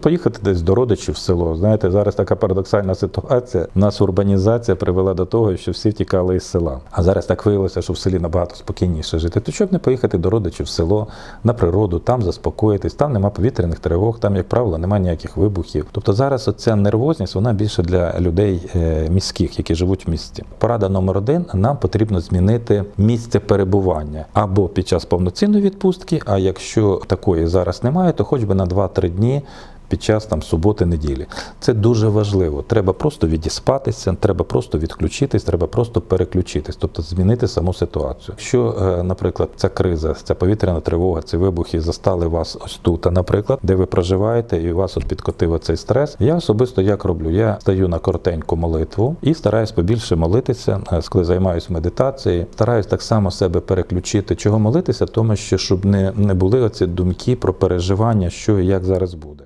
Поїхати десь до родичів в село. Знаєте, зараз така парадоксальна ситуація. У нас урбанізація привела до того, що всі втікали із села. А зараз так виявилося, що в селі набагато спокійніше жити. То щоб не поїхати до родичів в село, на природу, там заспокоїтись, там нема повітряних тривог, там, як правило, немає ніяких вибухів. Тобто зараз оця нервозність вона більше для людей е, міських, які живуть в місті. Порада номер один: нам потрібно змінити місце перебування або під час повноцінної відпустки. А якщо такої зараз немає, то хоч би на 2-3 дні під час там суботи, неділі. Це дуже важливо. Треба просто відіспатися, треба просто відключитись, треба просто переключитись, тобто змінити саму ситуацію. Якщо, е, наприклад, ця криза, ця повітряна тривога, ці вибухи застали вас ось тут, наприклад, де ви проживаєте, і вас от підкотив цей стрес. Я особисто як роблю? Я стаю на коротеньку молитву і стараюсь побільше молитися, е, коли займаюся медитацією. Стараюсь так само себе переключити. Чого молитися? Тому що щоб не, не були оці думки про переживання, що і як зараз буде.